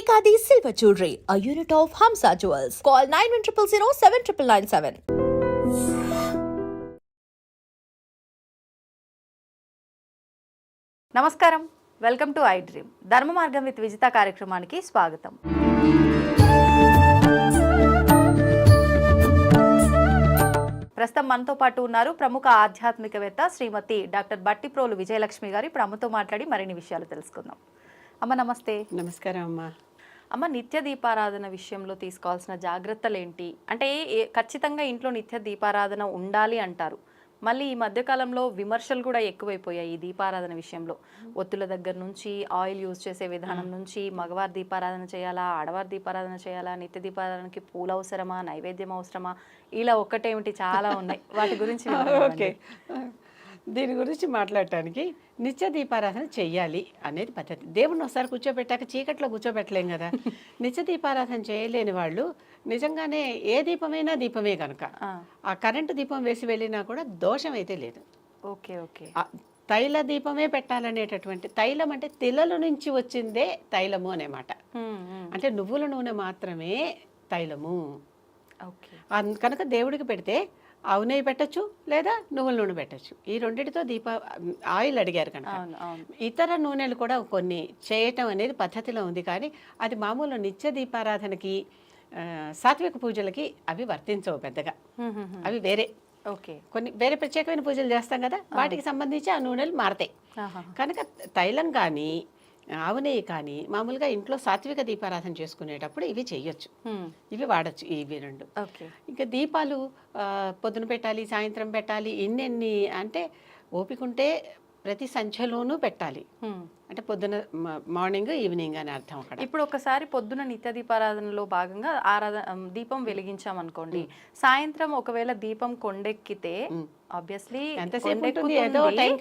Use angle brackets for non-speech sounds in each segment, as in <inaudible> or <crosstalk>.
Ekadi Silver Jewelry, a unit of Hamsa Jewels. Call 9100 7997. నమస్కారం. Welcome to I dream Dharma Margam with Vijitha కార్యక్రమానికి స్వాగతం. ప్రస్తుతం మనతో పాటు ఉన్నారు ప్రముఖ ఆధ్యాత్మికవేత్త శ్రీమతి డాక్టర్ బట్టిప్రోలు విజయలక్ష్మి గారు. ఇప్పుడు అమ్మతో మాట్లాడి మరిన్ని విషయాలు తెలుసుకుందాం. అమ్మ నమస్తే. నమస్కారం అమ్మా. అమ్మ నిత్య దీపారాధన విషయంలో తీసుకోవాల్సిన జాగ్రత్తలు ఏంటి? అంటే ఏ- ఖచ్చితంగా ఇంట్లో నిత్య దీపారాధన ఉండాలి అంటారు. మళ్ళీ ఈ మధ్యకాలంలో విమర్శలు కూడా ఎక్కువైపోయాయి ఈ దీపారాధన విషయంలో. ఒత్తుల దగ్గర నుంచి ఆయిల్ యూజ్ చేసే విధానం నుంచి మగవారి దీపారాధన చేయాలా ఆడవారి దీపారాధన చేయాలా నిత్య దీపారాధనకి పూలు అవసరమా నైవేద్యం అవసరమా ఇలా ఒక్కటేమిటి చాలా ఉన్నాయి. వాటి గురించి <laughs> ఓకే. దీని గురించి మాట్లాడటానికి నిత్య దీపారాధన చెయ్యాలి అనేది పద్ధతి. దేవుడిని ఒకసారి కూర్చోబెట్టాక చీకట్లో కూర్చోబెట్టలేం కదా. <laughs> నిత్య దీపారాధన చేయలేని వాళ్ళు నిజంగానే ఏ దీపమైనా దీపమే కనుక ఆ, కరెంటు దీపం వేసి వెళ్ళినా కూడా దోషం అయితే లేదు. Okay okay. తైల దీపమే పెట్టాలనేటటువంటి తైలం అంటే తిలల నుంచి వచ్చిందే తైలము అనే మాట అంటే నువ్వుల నూనె మాత్రమే తైలము. కనుక దేవుడికి పెడితే ఆవు నెయ్యి పెట్టచ్చు లేదా నువ్వుల నూనె పెట్టచ్చు. ఈ రెండిటితో దీప ఆయిల్ అడిగారు కనుక. ఇతర నూనెలు కూడా కొన్ని చేయటం అనేది పద్ధతిలో ఉంది కానీ అది మామూలు నిత్య దీపారాధనకి సాత్విక పూజలకి అవి వర్తించవు పెద్దగా. అవి వేరే. ఓకే. కొన్ని వేరే ప్రత్యేకమైన పూజలు చేస్తాం కదా వాటికి సంబంధించి ఆ నూనెలు మారతాయి. కనుక తైలం కానీ ఆవు నెయ్యి కానీ మామూలుగా ఇంట్లో సాత్విక దీపారాధన చేసుకునేటప్పుడు ఇవి చెయ్యొచ్చు ఉమ్, ఇవి వాడచ్చు ఇవి రెండు. ఓకే. ఇంకా దీపాలు పొద్దున పెట్టాలి సాయంత్రం పెట్టాలి ఇన్నెన్ని అంటే ఓపిక ఉంటే ప్రతి సంఖ్యలోనూ పెట్టాలి. అంటే పొద్దున మార్నింగ్ ఈవినింగ్ అని అర్థం అక్కడ. ఇప్పుడు ఒకసారి పొద్దున నిత్య దీపారాధనలో భాగంగా ఆరాధన దీపం వెలిగించాం అనుకోండి సాయంత్రం ఒకవేళ దీపం కొండెక్కితే ఆబ్వియస్లీ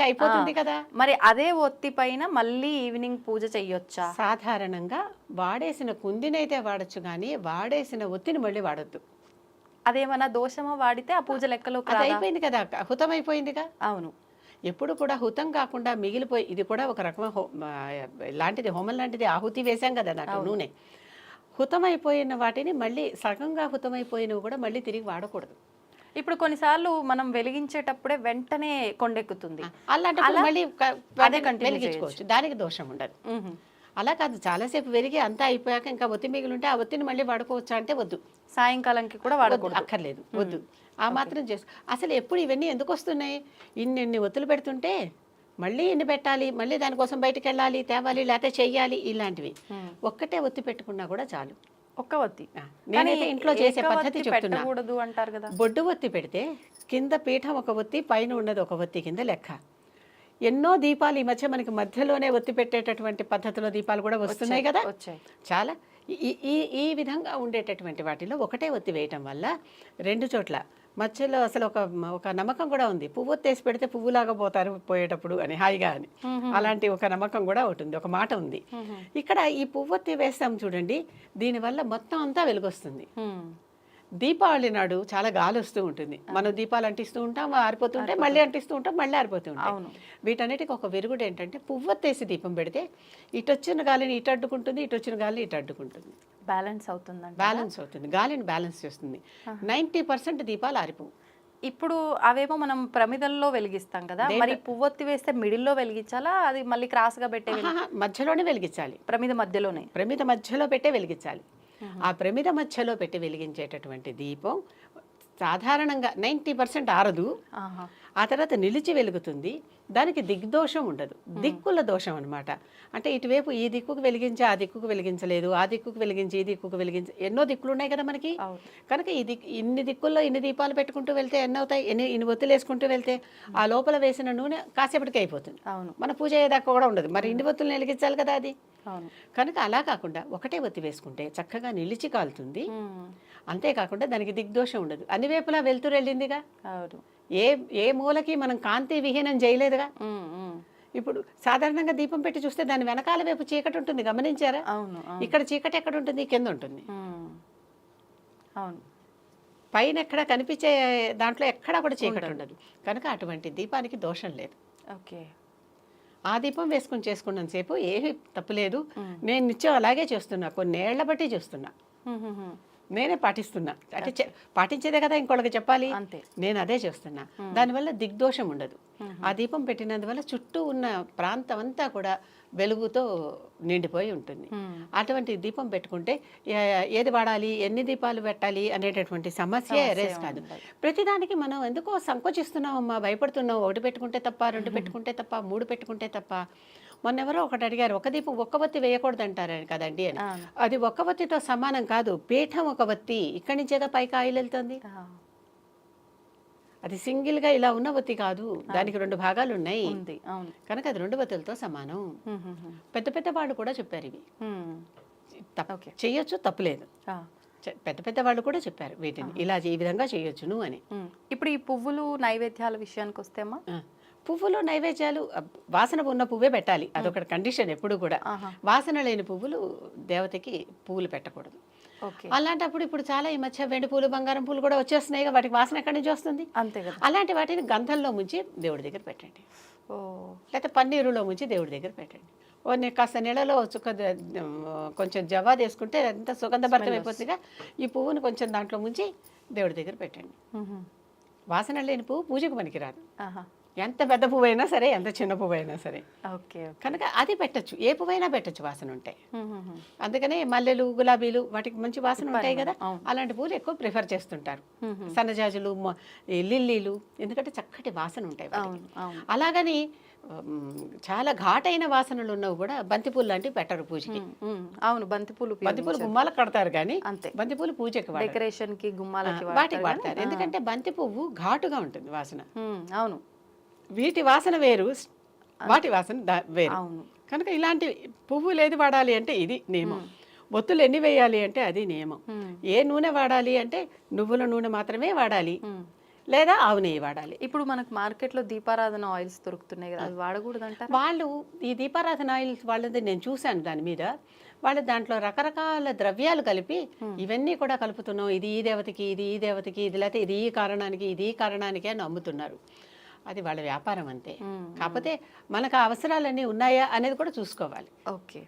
అయిపోతుంది కదా. మరి అదే ఒత్తి పైన మళ్ళీ ఈవినింగ్ పూజ చెయ్యొచ్చా? సాధారణంగా వాడేసిన కుందినైతే వాడచ్చు కానీ వాడేసిన ఒత్తిని మళ్ళీ వాడొద్దు. అదేమన్నా దోషమా వాడితే ఆ పూజ రాదా? అయిపోయింది కదా. హుతం అయిపోయిందిగా అవును. ఎప్పుడు కూడా హుతం కాకుండా మిగిలిపోయి ఇది కూడా ఒక రకమైన హో లాంటిది హోమం లాంటిది ఆహుతి వేశాం కదా దాంట్లో నూనె. హుతమైపోయిన వాటిని మళ్ళీ సగంగా హుతమైపోయినవి కూడా మళ్ళీ తిరిగి వాడకూడదు. ఇప్పుడు కొన్నిసార్లు మనం వెలిగించేటప్పుడే వెంటనే కొండెక్కుతుంది. అలాంటప్పుడు మళ్ళీ అదే వెలిగించుకోవచ్చు. దానికి దోషం ఉండదు. అలా కాదు చాలాసేపు వెలిగి అంతా అయిపోయాక ఇంకా ఒత్తి మిగిలి ఉంటే ఆ ఒత్తిని మళ్ళీ వాడుకోవచ్చా అంటే వద్దు. సాయంకాలంకి కూడా వాడకూడదు. అక్కర్లేదు వద్దు. ఆ మాత్రం చేసు అసలు ఎప్పుడు ఇవన్నీ ఎందుకు వస్తున్నాయి? ఇన్ని ఇన్ని ఒత్తులు పెడుతుంటే మళ్ళీ ఇన్ని పెట్టాలి మళ్ళీ దానికోసం బయటికి వెళ్ళాలి తేవాలి లేకపోతే చెయ్యాలి ఇలాంటివి. ఒక్కటే ఒత్తి పెట్టుకున్నా కూడా చాలు. ఒక్క వత్తి ఆ, నేనైతే ఇంట్లో చేసే పద్ధతి చెప్తున్నా. అంటారు కదా. బొడ్డు ఒత్తి పెడితే కింద పీఠం ఒక ఒత్తి పైన ఉన్నది ఒక ఒత్తి కింద లెక్క. ఎన్నో దీపాలు ఈ మధ్య మనకి మధ్యలోనే ఒత్తి పెట్టేటటువంటి పద్ధతిలో దీపాలు కూడా వస్తున్నాయి కదా. చాలా. ఈ ఈ ఈ విధంగా ఉండేటటువంటి వాటిలో ఒకటే ఒత్తి వేయటం వల్ల రెండు చోట్ల మధ్యలో అసలు ఒక ఒక నమ్మకం కూడా ఉంది. పువ్వు ఒత్తేసి పెడితే పువ్వులాగా పోతారు పోయేటప్పుడు అని హాయిగా అని. అలాంటి ఒక నమ్మకం కూడా ఒకటి ఉంది ఒక మాట ఉంది. ఇక్కడ ఈ పువ్వొత్తి వేస్తాం చూడండి దీనివల్ల మొత్తం అంతా వెలుగొస్తుంది. దీపావళి నాడు చాలా గాలి వస్తూ ఉంటుంది మనం దీపాలు అంటిస్తూ ఉంటాం ఆరిపోతుంటే మళ్ళీ అంటిస్తూ ఉంటాం మళ్ళీ ఆరిపోతూ ఉంటాం. వీటన్నిటికి ఒక వెరుగుడు ఏంటంటే పువ్వొత్తేసి దీపం పెడితే ఇటు వచ్చిన గాలిని ఇటు అడ్డుకుంటుంది ఇటు వచ్చిన గాలిని ఇటు అడ్డుకుంటుంది. బ్యాలెన్స్ అవుతుందండి బ్యాలెన్స్ అవుతుంది. గాలిని బ్యాలెన్స్ చేస్తుంది. నైంటీ పర్సెంట్ దీపాలు ఆరిపోవు ఇప్పుడు అవేమో మనం ప్రమిదల్లో వెలిగిస్తాం కదా. మరి పువ్వొత్తి వేస్తే మిడిల్లో వెలిగించాలా? అది మళ్ళీ క్రాస్గా పెట్టే మధ్యలోనే వెలిగించాలి. ప్రమిద మధ్యలోనే. ప్రమిద మధ్యలో పెట్టే వెలిగించాలి. ఆ ప్రమిద మధ్యలో పెట్టి వెలిగించేటటువంటి దీపం సాధారణంగా నైంటీ పర్సెంట్ ఆరదు. ఆ తర్వాత నిలిచి వెలుగుతుంది. దానికి దిగ్దోషం ఉండదు. దిక్కుల దోషం అన్నమాట. అంటే ఇటువైపు ఈ దిక్కుకు వెలిగించి ఆ దిక్కుకు వెలిగించలేదు. ఆ దిక్కుకు వెలిగించి ఈ దిక్కుకు వెలిగించి ఎన్నో దిక్కులు ఉన్నాయి కదా మనకి. కనుక ఈ దిక్కు ఇన్ని దిక్కుల్లో ఇన్ని దీపాలు పెట్టుకుంటూ వెళ్తే ఎన్ని అవుతాయి ఎన్ని ఇన్ని ఒత్తులు వేసుకుంటూ వెళ్తే ఆ లోపల వేసిన నూనె కాసేపటికి అయిపోతుంది. అవును. మన పూజ అయ్యేదాకా కూడా ఉండదు. మరి ఇన్ని ఒత్తులు వెలిగించాలి కదా అది? కనుక అలా కాకుండా ఒకటే ఒత్తి వేసుకుంటే చక్కగా నిలిచి కాలుతుంది. అంతేకాకుండా దానికి దిగ్దోషం ఉండదు. అన్ని వైపులా వెళ్తూ వెళ్ళిందిగా? అవును. ఏ ఏ మూలకి మనం కాంతి విహీనం చేయలేదుగా. ఇప్పుడు సాధారణంగా దీపం పెట్టి చూస్తే దాని వెనకాల వైపు చీకటి ఉంటుంది గమనించారా? అవును ఇక్కడ చీకటి ఎక్కడ ఉంటుంది? కింద ఉంటుంది. అవును. పైన ఎక్కడ కనిపించే దాంట్లో ఎక్కడా కూడా చీకటి ఉండదు. కనుక అటువంటి దీపానికి దోషం లేదు. ఓకే. ఆ దీపం వేసుకొని చేసుకున్నంత సేపు ఏమీ తప్పులేదు. నేను నిత్యం అలాగే చేస్తున్నా కొన్నేళ్ళ బట్టి చేస్తున్నా. నేనే పాటిస్తున్నా. అంటే పాటించేదే కదా ఇంకోళ్ళకి చెప్పాలి? అంతే. నేను అదే చేస్తున్నా. దానివల్ల దిగ్దోషం ఉండదు. ఆ దీపం పెట్టినందువల్ల చుట్టూ ఉన్న ప్రాంతం అంతా కూడా వెలుగుతో నిండిపోయి ఉంటుంది. అటువంటి దీపం పెట్టుకుంటే ఏది వాడాలి? ఎన్ని దీపాలు పెట్టాలి? అనేటటువంటి సమస్య ఎరేస్ కాదు. ప్రతిదానికి మనం ఎందుకో సంకోచిస్తున్నామమ్మా భయపడుతున్నాం. ఒకటి పెట్టుకుంటే తప్ప రెండు పెట్టుకుంటే తప్ప మూడు పెట్టుకుంటే తప్ప. మొన్నెవరో ఒకటి అడిగారు ఒక దీపం ఒక్క వత్తి వేయకూడదు అంటారు కదండి అని. అది ఒక్క వత్తితో సమానం కాదు పీఠం ఒక వత్తి ఇక్కడి నుంచేగా పైకి ఆయిల్ వెళ్తుంది. అది సింగిల్గా ఇలా ఉన్న వత్తి కాదు దానికి రెండు భాగాలు ఉన్నాయి. కనుక అది రెండు వత్తులతో సమానం. పెద్ద పెద్ద వాళ్ళు కూడా చెప్పారు ఇవి. చెయ్యొచ్చు తప్పులేదు పెద్ద పెద్ద వాళ్ళు కూడా చెప్పారు వీటిని. ఇలా ఈ విధంగా చేయొచ్చును అని. ఇప్పుడు ఈ పువ్వులు నైవేద్యాల విషయానికి వస్తే అమ్మా ఆ. పువ్వులు నైవేద్యాలు వాసన ఉన్న పువ్వే పెట్టాలి. అదొక కండిషన్ ఎప్పుడు కూడా. వాసన లేని పువ్వులు దేవతకి పువ్వులు పెట్టకూడదు. అలాంటప్పుడు ఇప్పుడు చాలా ఈ మధ్య వెండి పూలు బంగారం పూలు కూడా వచ్చేస్తున్నాయి వాటికి వాసన ఎక్కడి నుంచి వస్తుంది? అంతే కదా. అలాంటి వాటిని గంధంలో ముంచి దేవుడి దగ్గర పెట్టండి. ఓ. లేకపోతే పన్నీరులో ముంచి దేవుడి దగ్గర పెట్టండి. కాస్త నీళ్ళలో చుక్క కొంచెం జవా వేసుకుంటే ఎంత సుగంధభరితం అయిపోతుందిగా ఈ పువ్వుని కొంచెం దాంట్లో ముంచి దేవుడి దగ్గర పెట్టండి. వాసన లేని పువ్వు పూజకు పనికిరాదు. ఆహా. ఎంత పెద్ద పువ్వు అయినా సరే ఎంత చిన్న పువ్వు అయినా సరే. ఓకే కనుక అది పెట్టచ్చు. ఏ పువ్వైనా పెట్టచ్చు వాసన ఉంటాయి. అందుకనే మల్లెలు గులాబీలు వాటికి మంచి వాసన ఉంటాయి కదా. అలాంటి పూలు ఎక్కువ ప్రిఫర్ చేస్తుంటారు. సన్నజాజులు లిల్లీలు ఎందుకంటే చక్కటి వాసన ఉంటాయి అలాగని చాలా ఘాటైన వాసనలు ఉన్నవి కూడా బంతిపూలు లాంటివి పెట్టరు పూజకి. అవును బంతిపూలు బంతిపూలు గుమ్మాలకు కడతారు కానీ అంతే. బంతిపూలు పూజకి. డెకరేషన్కి గుమ్మాలకి వాటికి వాడతారు. ఎందుకంటే బంతి పువ్వు ఘాటుగా ఉంటుంది వాసన. అవును. వీటి వాసన వేరు. వాటి వాసన వేరు. కనుక ఇలాంటి పువ్వులు ఏది వాడాలి అంటే ఇది నియమం. ఒత్తులు ఎన్ని వేయాలి అంటే అది నియమం. ఏ నూనె వాడాలి అంటే నువ్వుల నూనె మాత్రమే వాడాలి. లేదా ఆవు నెయ్యి వాడాలి. ఇప్పుడు మనకు మార్కెట్లో దీపారాధన ఆయిల్స్ దొరుకుతున్నాయి కదా అది వాడకూడదు అంటారు వాళ్ళు ఈ దీపారాధన ఆయిల్ వాళ్ళది నేను చూశాను దాని మీద. వాళ్ళు దాంట్లో రకరకాల ద్రవ్యాలు కలిపి ఇవన్నీ కూడా కలుపుతున్నాం. ఇది ఈ దేవతకి ఇది ఈ దేవతకి ఇది లేకపోతే ఇది ఈ కారణానికి ఇది ఈ కారణానికి అని అమ్ముతున్నారు అది వాళ్ళ వ్యాపారం అంతే. కాకపోతే మనకు ఆ అవసరాలన్నీ ఉన్నాయా అనేది కూడా చూసుకోవాలి. ఓకే.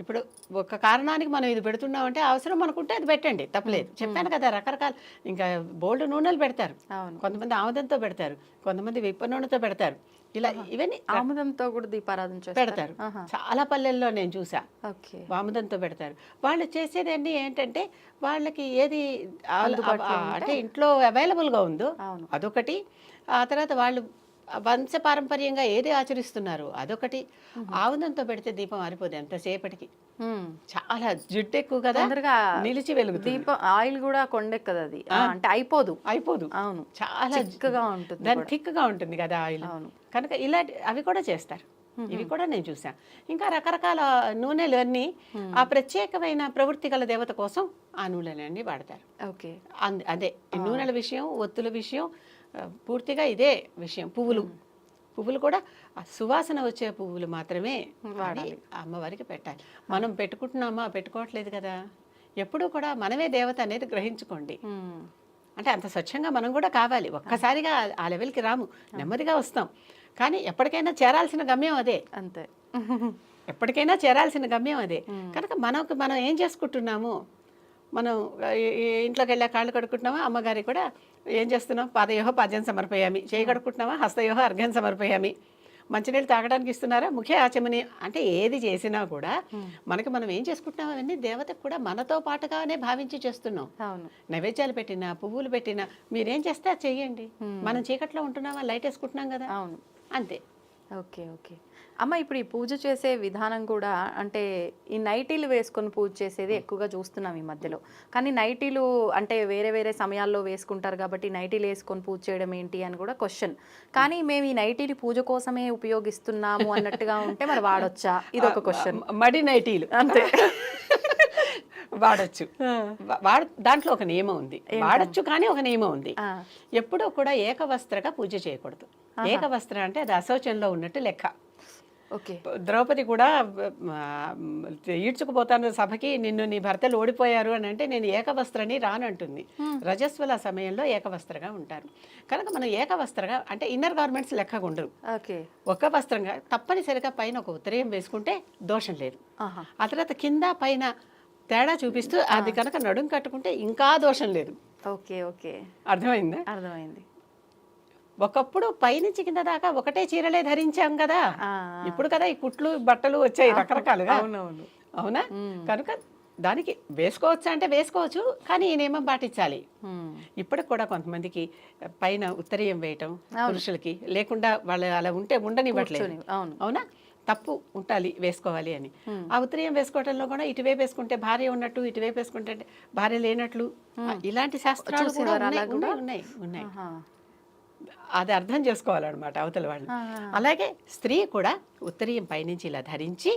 ఇప్పుడు ఒక కారణానికి మనం ఇది పెడుతున్నామంటే అవసరం మనకుంటే అది పెట్టండి తప్పలేదు. చెప్పాను కదా రకరకాల ఇంకా బోల్డ్ నూనెలు పెడతారు. అవును. కొంతమంది ఆముదంతో పెడతారు కొంతమంది విప్ప నూనెతో పెడతారు. ఇలా ఇవన్నీ ఆముదంతో కూడా దీపారాధన పెడతారు. చాలా పల్లెల్లో నేను చూసా. ఓకే. వాముదంతో పెడతారు. వాళ్ళు చేసేదన్నీ ఏంటంటే వాళ్ళకి ఏది అంటే ఇంట్లో అవైలబుల్గా ఉందో. అదొకటి. ఆ తర్వాత వాళ్ళు వంశ పారంపర్యంగా ఏది ఆచరిస్తున్నారు? అదొకటి. ఆముదంతో పెడితే దీపం ఆరిపోదు ఎంతసేపటికి. చాలా జిడ్డు ఎక్కువ కదా నిలిచి వెలుగుతుంది. దీపం ఆయిల్ కూడా కొండెక్కదు అది అంటే అయిపోదు. అయిపోదు. అవును. చాలా చిక్కగా ఉంటుంది దాని థిక్గా ఉంటుంది కదా ఆయిల్. అవును. కనుక ఇలాంటి అవి కూడా చేస్తారు. ఇవి కూడా నేను చూసా ఇంకా రకరకాల నూనెలు అన్నీ ఆ ప్రత్యేకమైన ప్రవృత్తి గల దేవత కోసం ఆ నూనెలన్నీ వాడతారు. ఓకే. అంద- నూనెల విషయం ఒత్తుల విషయం పూర్తిగా ఇదే విషయం. పువ్వులు. పువ్వులు కూడా ఆ సువాసన వచ్చే పువ్వులు మాత్రమే వాడాలి. అమ్మవారికి పెట్టాలి. మనం పెట్టుకుంటున్నామా? పెట్టుకోవట్లేదు కదా. ఎప్పుడూ కూడా మనమే దేవత అనేది గ్రహించుకోండి. అంటే అంత స్వచ్ఛంగా మనం కూడా కావాలి. ఒక్కసారిగా ఆ- లెవెల్కి రాము. నెమ్మదిగా వస్తాం. కానీ ఎప్పటికైనా చేరాల్సిన గమ్యం అదే. అంతే. ఎప్పటికైనా చేరాల్సిన గమ్యం అదే. కనుక మనకు మనం ఏం చేసుకుంటున్నాము? మనం ఇంట్లోకి వెళ్ళా కాళ్ళు కడుక్కుంటున్నామా? అమ్మగారికి కూడా ఏం చేస్తున్నాం పాదయోహ పాద్యం సమర్పయామి. చేయి కడుక్కుంటున్నామా హస్తయోహ అర్ఘ్యం సమర్పయామి. మంచినీళ్ళు తాగడానికి ఇస్తున్నారా? ముఖ్య ఆచమని అంటే ఏది చేసినా కూడా మనకి మనం ఏం చేసుకుంటున్నాం అవన్నీ దేవతకు కూడా మనతో పాటుగానే భావించి చేస్తున్నాం. అవును. నైవేద్యాలు పెట్టినా పువ్వులు పెట్టినా మీరేం చేస్తే అది చెయ్యండి. మనం చీకట్లో ఉంటున్నామా? లైట్ వేసుకుంటున్నాం కదా? అవును. అంతే. Okay okay. అమ్మ ఇప్పుడు ఈ పూజ చేసే విధానం కూడా అంటే ఈ నైటీలు వేసుకొని పూజ చేసేది ఎక్కువగా చూస్తున్నాం ఈ మధ్యలో. కానీ నైటీలు అంటే వేరే వేరే సమయాల్లో వేసుకుంటారు కాబట్టి నైటీలు వేసుకొని పూజ చేయడం ఏంటి అని కూడా క్వశ్చన్ కానీ మేము ఈ నైటీని పూజ కోసమే ఉపయోగిస్తున్నాము అన్నట్టుగా ఉంటే మరి వాడొచ్చా? ఇది ఒక క్వశ్చన్ మడి నైటీలు అంతే. వాడచ్చు. వాడ దాంట్లో ఒక నియమం ఉంది. వాడచ్చు కానీ ఒక నియమం ఉంది. ఎప్పుడూ కూడా ఏకవస్త్రగా పూజ చేయకూడదు. ఏకవస్త్ర అంటే అది అశౌచంలో ఉన్నట్టు లెక్క. ఓకే. ద్రౌపది కూడా ఈడ్చుకుపోతాను సభకి నిన్ను నీ భర్తలు ఓడిపోయారు అని అంటే నేను ఏకవస్త్రని రానంటుంది. రజస్వల సమయంలో ఏకవస్త్రగా ఉంటారు. కనుక మనం ఏకవస్త్రగా అంటే ఇన్నర్ గార్మెంట్స్ లెక్కగా ఉండరు ఓకే. ఒక వస్త్రంగా తప్పనిసరిగా పైన ఒక ఉత్తరీయం వేసుకుంటే దోషం లేదు. ఆహా. ఆ తర్వాత కింద పైన తేడా చూపిస్తూ అది కనుక నడుం కట్టుకుంటే ఇంకా దోషం లేదు. Okay okay. అర్థమైందా? అర్థమైంది. ఒకప్పుడు పైనుంచి కింద దాకా ఒకటే చీరలే ధరించాం కదా. ఇప్పుడు కదా ఈ కుట్లు బట్టలు వచ్చాయి రకరకాలుగా. అవునవును. అవునా? కనుక దానికి వేసుకోవచ్చు అంటే వేసుకోవచ్చు కానీ ఈ నియమం పాటించాలి. ఇప్పటికి కూడా కొంతమందికి పైన ఉత్తరీయం వేయటం పురుషులకి లేకుండా వాళ్ళు అలా ఉంటే ఉండనివ్వట్లేదు. అవును. తప్పు ఉండాలి వేసుకోవాలి అని. ఆ ఉత్తరీయం వేసుకోవడంలో కూడా ఇటువైపు వేసుకుంటే భార్య ఉన్నట్టు ఇటువైపు వేసుకుంటే భార్య లేనట్లు ఇలాంటి శాస్త్రాలు కూడా ఉన్నాయి? ఉన్నాయి. అది అర్థం చేసుకోవాలన్నమాట అవతల వాళ్ళు అలాగే స్త్రీ కూడా ఉత్తరీయం పైనుంచి ఇలా ధరించి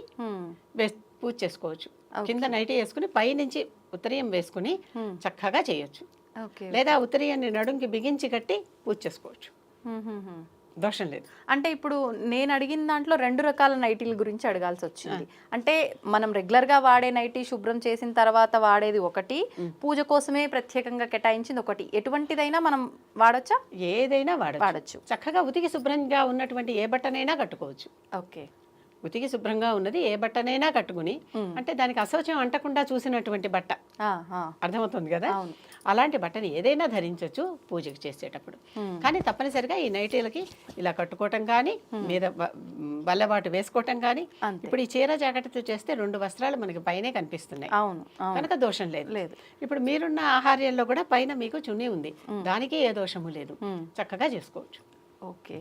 పూజ చేసుకోవచ్చు. కింద నైట్ వేసుకుని పైనుంచి ఉత్తరీయం వేసుకుని చక్కగా చేయొచ్చు. లేదా ఉత్తరీయాన్ని నడుంకి బిగించి కట్టి పూజ చేసుకోవచ్చు. దోషం లేదు. అంటే ఇప్పుడు నేను అడిగిన దాంట్లో రెండు రకాల నైటీల గురించి అడగాల్సి వచ్చింది. అంటే మనం రెగ్యులర్గా వాడే నైటీ శుభ్రం చేసిన తర్వాత వాడేది ఒకటి పూజ కోసమే ప్రత్యేకంగా కేటాయించింది ఒకటి. ఎటువంటిదైనా మనం వాడొచ్చా? ఏదైనా వాడచ్చు. చక్కగా ఉతికి శుభ్రంగా ఉన్నటువంటి ఏ బట్టనైనా కట్టుకోవచ్చు. ఓకే. ఉతికి శుభ్రంగా ఉన్నది ఏ బట్టనైనా కట్టుకుని అంటే దానికి అశౌచం అంటకుండా చూసినటువంటి బట్ట. అర్థమవుతుంది కదా. అలాంటి బట్టని ఏదైనా ధరించవచ్చు పూజకి చేసేటప్పుడు. కానీ తప్పనిసరిగా ఈ నైటీలకి ఇలా కట్టుకోవటం కానీ మీద బల్లబాటు వేసుకోవటం కానీ. ఇప్పుడు ఈ చీర జాకెట్తో చేస్తే రెండు వస్త్రాలు మనకి పైనే కనిపిస్తున్నాయి. అవును అవును. కనుక దోషం లేదు. లేదు. ఇప్పుడు మీరున్న ఆహార్యంలో కూడా పైన మీకు చున్నీ ఉంది. దానికి ఏ దోషము లేదు. చక్కగా చేసుకోవచ్చు. ఓకే.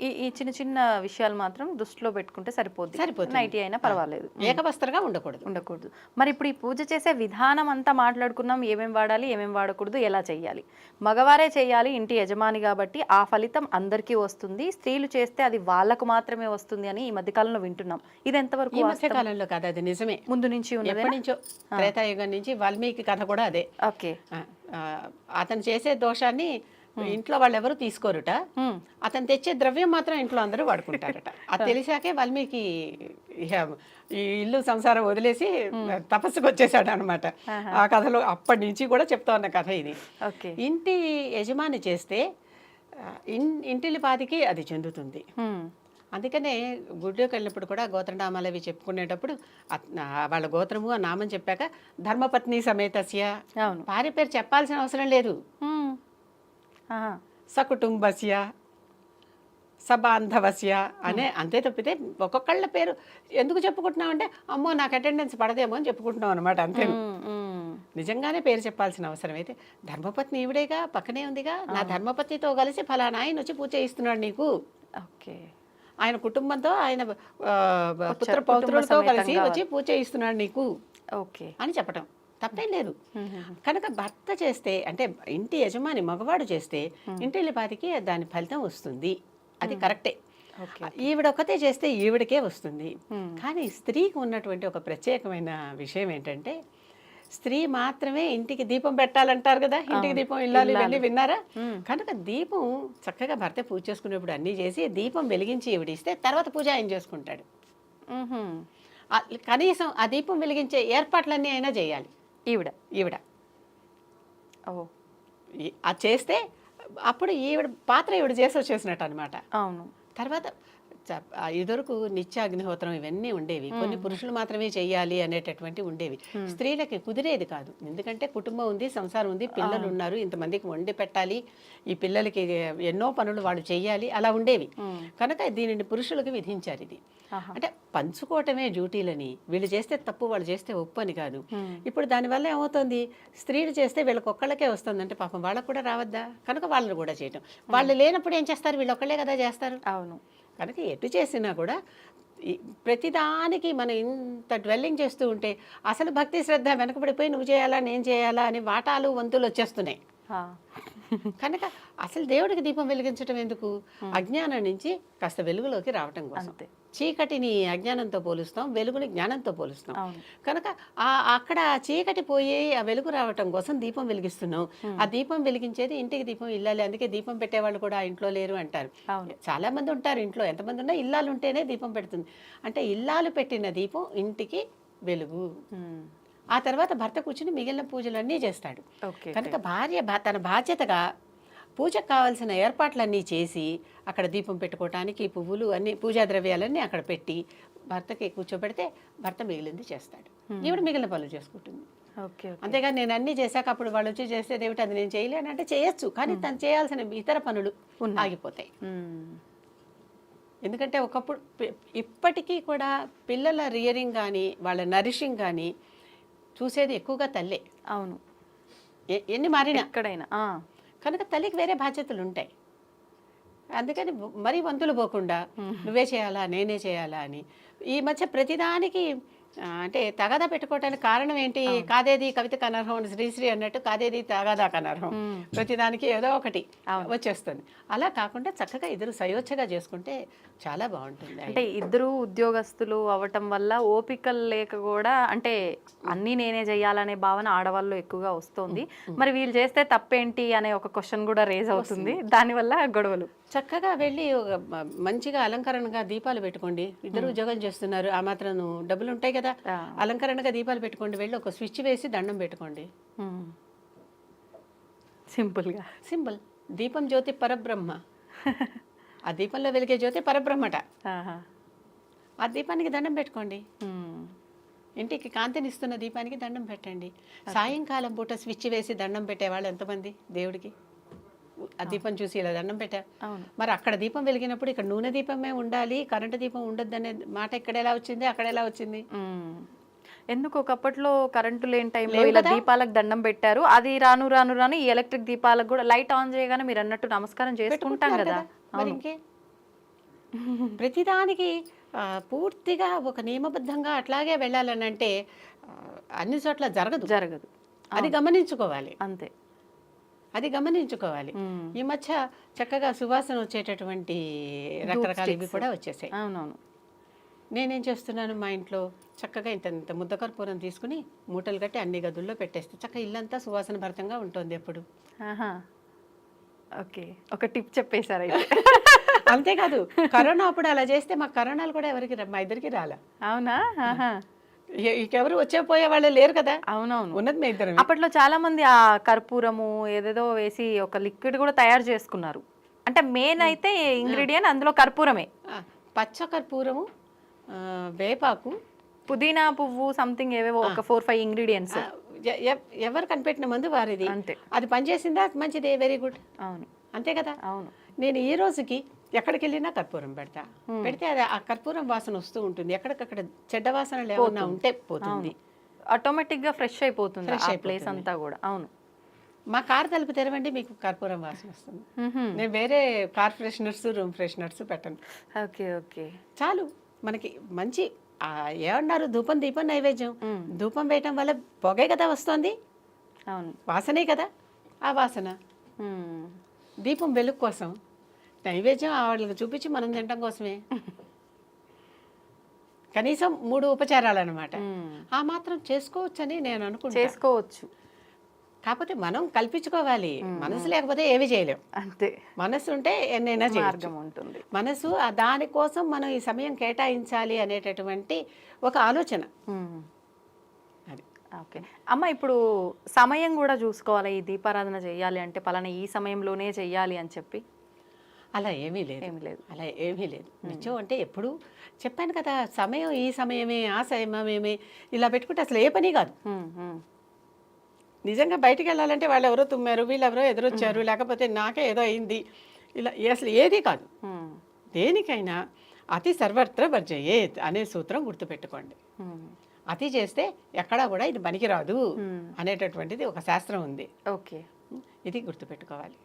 ఈ ఈ చిన్న చిన్న విషయాలు మాత్రం దృష్టిలో పెట్టుకుంటే సరిపోద్ది. సరిపోతుంది. నైటీ అయినా పర్వాలేదు. ఏకవస్త్రగా ఉండకూడదు. ఉండకూడదు. మరి ఇప్పుడు ఈ పూజ చేసే విధానం అంతా మాట్లాడుకున్నాం. ఏమేం వాడాలి ఏమేం వాడకూడదు ఎలా చేయాలి? మగవారే చేయాలి ఇంటి యజమాని కాబట్టి ఆ ఫలితం అందరికీ వస్తుంది. స్త్రీలు చేస్తే అది వాళ్ళకు మాత్రమే వస్తుంది అని ఈ మధ్యకాలంలో వింటున్నాం. ఇది ఎంతవరకు ఈ మధ్య వాస్తవం? కాలంలో కాదు అది నిజమే. ముందు నుంచి ఉన్నదే ఎప్పటి నుంచో త్రేతాయుగం నుంచి వాల్మీకి కథ కూడా అదే. ఓకే. అతను చేసే దోషాన్ని ఇంట్లో వాళ్ళు ఎవరు తీసుకోరుట. అతను తెచ్చే ద్రవ్యం మాత్రం ఇంట్లో అందరూ వాడుకుంటారట. <laughs> అది తెలిసాకే వాల్మీకి ఈ ఇల్లు సంసారం వదిలేసి తపస్సుకు వచ్చేసాడు అనమాట ఆ కథలో అప్పటి నుంచి కూడా చెప్తా ఉన్న కథ ఇది. ఇంటి యజమాని చేస్తే ఇన్- ఇంటిలి పాదికి అది చెందుతుంది. అందుకనే గుడ్లోకి వెళ్ళినప్పుడు కూడా గోత్రనామాలు అవి చెప్పుకునేటప్పుడు వాళ్ళ గోత్రము ఆ నామం చెప్పాక ధర్మపత్ని సమేతస్య. అవును. భార్య పేరు చెప్పాల్సిన అవసరం లేదు. సకుటుంబస్య సబాంధవస్య అనే అంతే తప్పితే ఒక్కొక్కళ్ళ పేరు ఎందుకు చెప్పుకుంటున్నాం అంటే అమ్మో నాకు అటెండెన్స్ పడదేమో అని చెప్పుకుంటున్నాం అనమాట అంతే. నిజంగానే పేరు చెప్పాల్సిన అవసరం అయితే. ధర్మపత్ని ఈవిడేగా పక్కనే ఉందిగా. నా ధర్మపత్నితో కలిసి ఫలానా ఆయన వచ్చి పూజ చేయిస్తున్నాడు నీకు. ఓకే. ఆయన కుటుంబంతో ఆయన పుత్ర పౌత్రులతో కలిసి వచ్చి పూజ చేయిస్తున్నాడు నీకు ఓకే. అని చెప్పటం. తప్పేం లేదు. కనుక భర్త చేస్తే అంటే ఇంటి యజమాని మగవాడు చేస్తే ఇంటి పాతికి దాని ఫలితం వస్తుంది. అది కరెక్టే. ఈవిడ ఒక్కతే చేస్తే ఈవిడకే వస్తుంది. కానీ స్త్రీకి ఉన్నటువంటి ఒక ప్రత్యేకమైన విషయం ఏంటంటే స్త్రీ మాత్రమే ఇంటికి దీపం పెట్టాలంటారు కదా? ఇంటికి దీపం ఇల్లాలి వెళ్ళి విన్నారా? కనుక దీపం చక్కగా భర్త పూజ చేసుకునేప్పుడు అన్నీ చేసి దీపం వెలిగించి ఈవిడిస్తే తర్వాత పూజ ఆయన చేసుకుంటాడు. కనీసం ఆ దీపం వెలిగించే ఏర్పాట్లన్నీ అయినా చేయాలి. ఈవిడ ఈవిడ. ఓ. అది చేస్తే అప్పుడు ఈవిడ పాత్ర ఈవిడ చేసి వచ్చేసినట్టు అనమాట అవును. తర్వాత ఇదివరకు నిత్య అగ్నిహోత్రం ఇవన్నీ ఉండేవి. కొన్ని పురుషులు మాత్రమే చెయ్యాలి అనేటటువంటి ఉండేవి. స్త్రీలకి కుదిరేది కాదు. ఎందుకంటే కుటుంబం ఉంది సంసారం ఉంది పిల్లలు ఉన్నారు ఇంతమందికి వండి పెట్టాలి ఈ పిల్లలకి ఎన్నో పనులు వాళ్ళు చెయ్యాలి అలా ఉండేవి. కనుక దీనిని పురుషులకు విధించారు ఇది. అంటే పంచుకోవటమే డ్యూటీలని. వీళ్ళు చేస్తే తప్పు వాళ్ళు చేస్తే ఒప్పు అని కాదు. ఇప్పుడు దానివల్ల ఏమవుతుంది? స్త్రీలు చేస్తే వీళ్ళకి ఒక్కళ్ళకే వస్తుంది అంటే పాపం వాళ్ళకు కూడా రావద్దా? కనుక వాళ్ళని కూడా చేయటం. వాళ్ళు లేనప్పుడు ఏం చేస్తారు? వీళ్ళు ఒక్కళ్ళే కదా చేస్తారు. అవును. కనుక ఎటు చేసినా కూడా ప్రతిదానికి మనం ఇంత డ్వెల్లింగ్ చేస్తూ ఉంటే అసలు భక్తి శ్రద్ధ వెనకబడిపోయి నువ్వు చేయాలా నేను చేయాలా అని వాటాలు వంతులు వచ్చేస్తున్నాయి. కనుక అసలు దేవుడికి దీపం వెలిగించడం ఎందుకు? అజ్ఞానం నుంచి కాస్త వెలుగులోకి రావటం కోసం. చీకటిని అజ్ఞానంతో పోలుస్తాం వెలుగుని జ్ఞానంతో పోలుస్తాం. కనుక ఆ అక్కడ చీకటి పోయి ఆ వెలుగు రావటం కోసం దీపం వెలిగిస్తున్నాం. ఆ దీపం వెలిగించేది ఇంటికి దీపం ఇల్లాలి అందుకే దీపం పెట్టేవాళ్ళు కూడా ఆ ఇంట్లో లేరు అంటారు. చాలా మంది ఉంటారు ఇంట్లో ఎంతమంది ఉన్నా ఇల్లాలు ఉంటేనే దీపం పెడుతుంది. అంటే ఇల్లాలు పెట్టిన దీపం ఇంటికి వెలుగు. ఆ తర్వాత భర్త కూర్చుని మిగిలిన పూజలన్నీ చేస్తాడు. ఓకే కనుక భార్య తన బాధ్యతగా పూజకు కావాల్సిన ఏర్పాట్లన్నీ చేసి అక్కడ దీపం పెట్టుకోవటానికి పువ్వులు అన్ని పూజా ద్రవ్యాలన్నీ అక్కడ పెట్టి భర్తకి కూర్చోబెడితే భర్త మిగిలింది చేస్తాడు. ఈవిడ మిగిలిన పనులు చేసుకుంటుంది. అంతేగాని నేను అన్ని చేశాక అప్పుడు వాళ్ళు వచ్చి చేస్తే ఏమిటి అది నేను చేయలేను అంటే చేయొచ్చు కానీ తను చేయాల్సిన ఇతర పనులు ఆగిపోతాయి. ఎందుకంటే ఒకప్పుడు ఇప్పటికీ కూడా పిల్లల రియరింగ్ కానీ వాళ్ళ నరిషింగ్ కానీ చూసేది ఎక్కువగా తల్లే. అవును. ఎన్ని మారినా. ఎక్కడైనా. కనుక తల్లికి వేరే బాధ్యతలు ఉంటాయి. అందుకని మరీ వంతులు పోకుండా నువ్వే చేయాలా నేనే చేయాలా అని. ఈ మధ్య ప్రతిదానికి అంటే తగాదా పెట్టుకోవటానికి కారణం ఏంటి? కాదేది? కవితకు అనర్హం అని శ్రీశ్రీ అన్నట్టు కాదేది? తగాదాకు అనర్హం ప్రతిదానికి ఏదో ఒకటి వచ్చేస్తుంది. అలా కాకుండా చక్కగా ఇద్దరు సయోధ్యగా చేసుకుంటే చాలా బాగుంటుంది. అంటే ఇద్దరు ఉద్యోగస్తులు అవ్వటం వల్ల ఓపికలు లేక కూడా అంటే అన్నీ నేనే చేయాలనే భావన ఆడవాళ్ళు ఎక్కువగా వస్తుంది. మరి వీళ్ళు చేస్తే తప్పేంటి అనే ఒక క్వశ్చన్ కూడా రేజ్ అవుతుంది. దానివల్ల గొడవలు. చక్కగా వెళ్ళి ఒక మంచిగా అలంకరణగా దీపాలు పెట్టుకోండి. ఇద్దరు ఉద్యోగం చేస్తున్నారు. ఆ మాత్రం డబ్బులు ఉంటాయి కదా. అలంకరణగా దీపాలు పెట్టుకోండి. వెళ్ళి ఒక స్విచ్ వేసి దండం పెట్టుకోండి. సింపుల్గా. సింపుల్. దీపం జ్యోతి పరబ్రహ్మ. <laughs> ఆ దీపంలో వెలిగే జ్యోతి పరబ్రహ్మట. ఆ దీపానికి దండం పెట్టుకోండి. ఇంటికి కాంతినిస్తున్న దీపానికి దండం పెట్టండి. సాయంకాలం పూట స్విచ్ వేసి దండం పెట్టేవాళ్ళు ఎంతమంది? దేవుడికి. ఆ దీపం చూసి ఇలా దండం పెట్టా. మరి అక్కడ దీపం వెలిగినప్పుడు ఇక్కడ నూనె దీపమే ఉండాలి కరెంటు దీపం ఉండొద్దు అనే మాట ఇక్కడ ఎలా వచ్చింది అక్కడ ఎలా వచ్చింది. ఎందుకు ఒకప్పట్లో కరెంటు లేని టైంలో ఇలా దీపాలకు దండం పెట్టారు. అది రాను రాను రాను ఈ ఎలక్ట్రిక్ దీపాలకు కూడా లైట్ ఆన్ చేయగానే మీరు అన్నట్టు నమస్కారం చేసుకుంటాం కదా. ప్రతిదానికి పూర్తిగా ఒక నియమబద్ధంగా అట్లాగే వెళ్ళాలని అంటే అన్ని చోట్ల జరగదు. జరగదు. అది గమనించుకోవాలి. అంతే. అది గమనించుకోవాలి. ఈ మధ్య చక్కగా సువాసన వచ్చేటటువంటి రకరకాల ఇవి కూడా వచ్చేసాయి. అవునవును. నేనేం చేస్తున్నాను మా ఇంట్లో? చక్కగా ఇంత ఇంత ముద్ద కర్పూరం తీసుకుని మూటలు కట్టి అన్ని గదుల్లో పెట్టేస్తే చక్కగా ఇల్లంతా సువాసన భరితంగా ఉంటుంది ఎప్పుడు. ఆహా. ఓకే. ఒక టిప్ చెప్పేశారు అయితే. అంతేకాదు కరోనా అప్పుడు అలా చేస్తే మా కరోనాలు కూడా ఎవరికి మా ఇద్దరికి రాలా. అవునా? ఇంకెవరు వచ్చే పోయే వాళ్ళే లేరు కదా? అవునవును. ఉన్నది మీ ఇద్దరు అప్పట్లో చాలా మంది ఆ కర్పూరము ఏదేదో వేసి ఒక లిక్విడ్ కూడా తయారు చేసుకున్నారు. అంటే మెయిన్ అయితే ఇంగ్రీడియంట్ అందులో కర్పూరమే. పచ్చ కర్పూరము వేపాకు. పుదీనా పువ్వు సంథింగ్ ఏవేవో ఒక ఫోర్ ఫైవ్ ఇంగ్రీడియంట్స్ ఎవరు కనిపెట్టిన మందు వారిది? అంతే. అది పనిచేసిందా? మంచిదే వెరీ గుడ్ అవును. అంతే కదా? అవును. నేను ఈ రోజుకి ఎక్కడికి వెళ్ళినా కర్పూరం పెడతా. పెడితే అది ఆ కర్పూరం వాసన వస్తూ ఉంటుంది. ఎక్కడికక్కడ చెడ్డ వాసనలు ఏమన్నా ఉంటే పోతుంది. ఆటోమేటిక్గా ఫ్రెష్ అయిపోతుంది ఆ ప్లేస్ అంతా కూడా. అవును. మా కార్ తలుపు తెరవండి మీకు కర్పూరం వాసన వస్తుంది. నేను వేరే కార్ ఫ్రెషనర్స్ రూమ్ ఫ్రెషనర్స్ పెట్టను. Okay okay. చాలు. మనకి మంచి ఏమన్నారు? ధూపం దీపం నైవేద్యం. ధూపం వేయటం వల్ల పొగే కదా వస్తుంది? అవును. వాసనే కదా ఆ వాసన. దీపం వెలుగు కోసం నైవేద్యం వాళ్ళకి చూపించి మనం తినటం కోసమే. కనీసం మూడు ఉపచారాలు అనమాట. ఆ మాత్రం చేసుకోవచ్చని నేను అనుకుంటా. చేసుకోవచ్చు. కాకపోతే మనం కల్పించుకోవాలి. మనసు లేకపోతే ఏవి చేయలేం. అంతే. మనసు ఉంటే ఎన్నైనా మార్గం ఉంటుంది. మనసు దానికోసం మనం ఈ సమయం కేటాయించాలి అనేటటువంటి ఒక ఆలోచన. అది. ఓకే. అమ్మ ఇప్పుడు సమయం కూడా చూసుకోవాలి ఈ దీపారాధన చేయాలి అంటే పలానా ఈ సమయంలోనే చెయ్యాలి అని చెప్పి? అలా ఏమీ లేదు. ఏమీ లేదు. అలా ఏమీ లేదు. నిత్యం అంటే ఎప్పుడు చెప్పాను కదా సమయం ఈ సమయమే ఆ సమయమే ఇలా పెట్టుకుంటే అసలు ఏ పని కాదు. నిజంగా బయటికి వెళ్ళాలంటే వాళ్ళు ఎవరో తుమ్మారు వీళ్ళు ఎవరో ఎదురొచ్చారు లేకపోతే నాకే ఏదో అయింది. ఇలా అసలు ఏది కాదు. దేనికైనా అతి సర్వత్ర వర్జయేత్ అనే సూత్రం గుర్తుపెట్టుకోండి. అతి చేస్తే ఎక్కడా కూడా ఇది పనికిరాదు అనేటటువంటిది ఒక శాస్త్రం ఉంది. ఓకే. ఇది గుర్తుపెట్టుకోవాలి.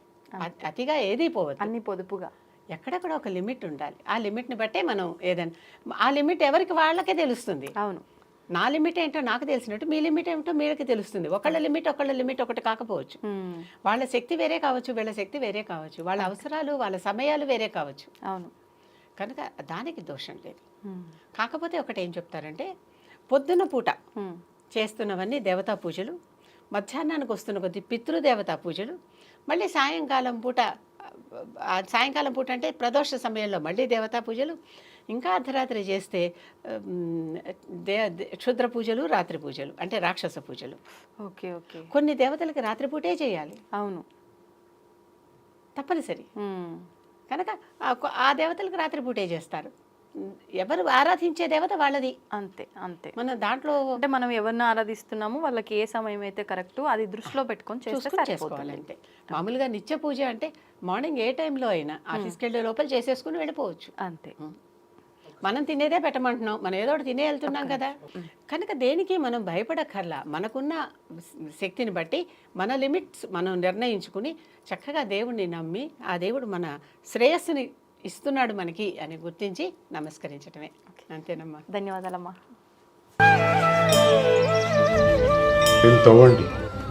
అతిగా ఏది పోవద్దు. అన్ని పొదుపుగా. ఎక్కడెక్కడ ఒక లిమిట్ ఉండాలి. ఆ లిమిట్ని బట్టే మనం ఏదైనా ఆ లిమిట్ ఎవరికి వాళ్ళకే తెలుస్తుంది. అవును. నా లిమిట్ ఏంటో నాకు తెలిసినట్టు మీ లిమిట్ ఏమిటో మీరికి తెలుస్తుంది. ఒకళ్ళ లిమిట్ ఒకళ్ళ లిమిట్ ఒకటి కాకపోవచ్చు. వాళ్ళ శక్తి వేరే కావచ్చు వీళ్ళ శక్తి వేరే కావచ్చు వాళ్ళ అవసరాలు వాళ్ళ సమయాలు వేరే కావచ్చు. అవును. కనుక దానికి దోషం లేదు. కాకపోతే ఒకటి ఏం చెప్తారంటే పొద్దున పూట. చేస్తున్నవన్నీ దేవతా పూజలు మధ్యాహ్నానికి వస్తున్న కొద్ది పితృదేవతా పూజలు మళ్ళీ సాయంకాలం పూట సాయంకాలం పూట అంటే ప్రదోష సమయంలో మళ్ళీ దేవతా పూజలు ఇంకా అర్ధరాత్రి చేస్తే దే క్షుద్ర పూజలు రాత్రి పూజలు అంటే రాక్షస పూజలు. Okay okay. కొన్ని దేవతలకి రాత్రిపూటే చేయాలి. అవును. తప్పనిసరి. కనుక ఆ దేవతలకు రాత్రిపూటే చేస్తారు. ఎవరు ఆరాధించే దేవత వాళ్ళది. అంతే అంతే. మన దాంట్లో అంటే మనం ఎవరిని ఆరాధిస్తున్నామో వాళ్ళకి ఏ సమయం అయితే కరెక్ట్ అది దృష్టిలో పెట్టుకొని చేసుకోవాలంటే. మామూలుగా నిత్య పూజ అంటే మార్నింగ్ ఏ టైంలో అయినా ఆఫీస్కి వెళ్ళే లోపల చేసేసుకుని వెళ్ళిపోవచ్చు. అంతే. మనం తినేదే పెట్టమంటున్నాం మనం ఏదో ఒకటి తినే వెళ్తున్నాం కదా. కనుక దేనికి మనం భయపడక్కర్లా మనకున్న శక్తిని బట్టి మన లిమిట్స్ మనం నిర్ణయించుకుని చక్కగా దేవుణ్ణి నమ్మి ఆ దేవుడు మన శ్రేయస్సుని ఇస్తున్నాడు మనకి అని గుర్తించి నమస్కరించటమే. అంతేనమ్మా. ధన్యవాదాలమ్మా. దీన్ని తవ్వండి.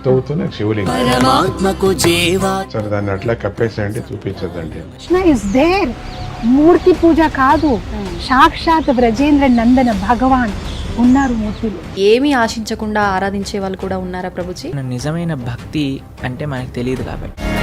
తవ్వుతున్న శివలింగం. పరమాత్మకు జీవా. సరే దాన్ని అట్లా కప్పేసేయండి చూపించదండి కృష్ణ ఇస్ దేర్ మూర్తి పూజ కాదు. సాక్షాత్ బ్రజేంద్ర నందన భగవాన్ ఉన్నారు మూర్తిలో. ఏమీ ఆశించకుండా ఆరాధించే వాళ్ళు కూడా ఉన్నారా ప్రభుజీ? నిజమైన భక్తి అంటే మనకు తెలియదు కాబట్టి.